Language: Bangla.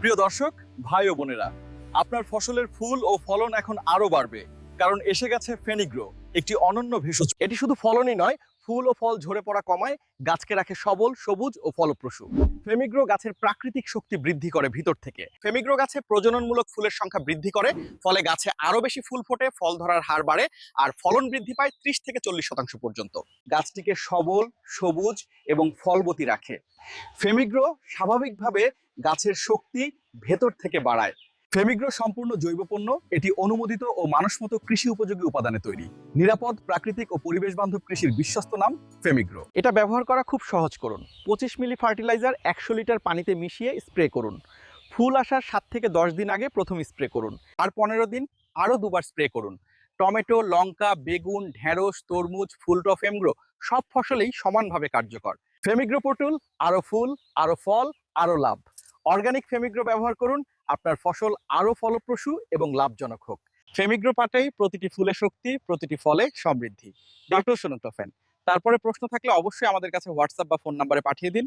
প্রিয় দর্শক, ভাই ও বোনেরা, আপনার ফসলের ফুল ও ফলন এখন আরও বাড়বে, কারণ এসে গেছে ফেনিগ্রো, একটি অনন্য ভেষজ। এটি শুধু ফলনই নয় ফুল ও ফল ঝরে পড়া কমায়, গাছকে রাখে সবল, সবুজ ও ফলপ্রসূ। ফেমিগ্রো গাছের প্রাকৃতিক শক্তি বৃদ্ধি করে ভিতর থেকে। ফেমিগ্রো গাছে প্রজননমূলক ফুলের সংখ্যা বৃদ্ধি করে, ফলে গাছে আরও বেশি ফুল ফোটে, ফল ধরার হার বাড়ে, আর ফলন বৃদ্ধি পায় ত্রিশ থেকে চল্লিশ শতাংশ পর্যন্ত। গাছটিকে সবল, সবুজ এবং ফলবতী রাখে। ফেমিগ্রো স্বাভাবিকভাবে গাছের শক্তি ভেতর থেকে বাড়ায়। ফেমিগ্রো সম্পূর্ণ জৈব পণ্য, এটি অনুমোদিত ও মানসম্মত কৃষি উপযোগী উপাদানে তৈরি। নিরাপদ, প্রাকৃতিক ও পরিবেশ বান্ধব কৃষির বিশ্বস্ত নাম ফেমিগ্রো। এটা ব্যবহার করা খুব সহজ করুন। পঁচিশ মিলি ফার্টিলাইজার একশো লিটার পানিতে মিশিয়ে স্প্রে করুন। ফুল আসার সাত থেকে দশ দিন আগে প্রথম স্প্রে করুন। আর পনেরো দিন আরও দুবার স্প্রে করুন। টমেটো, লঙ্কা, বেগুন, ঢেঁড়স, তরমুজ ফুলটফ এমগ্রো সব ফসলেই সমানভাবে কার্যকর। ফেমিগ্রো পটুল আরও ফুল, আরও ফল, আরও লাভ। অর্গানিক ফেমিগ্রো ব্যবহার করুন আপনার ফসল আরও ফলপ্রসূ এবং লাভজনক হোক। ফেমিগ্রো পাটেই প্রতিটি ফুলে শক্তি প্রতিটি ফলে সমৃদ্ধি। ডক্টর ফ্যান তারপরে প্রশ্ন থাকলে অবশ্যই আমাদের কাছে হোয়াটসঅ্যাপ বা ফোন নাম্বারে পাঠিয়ে দিন।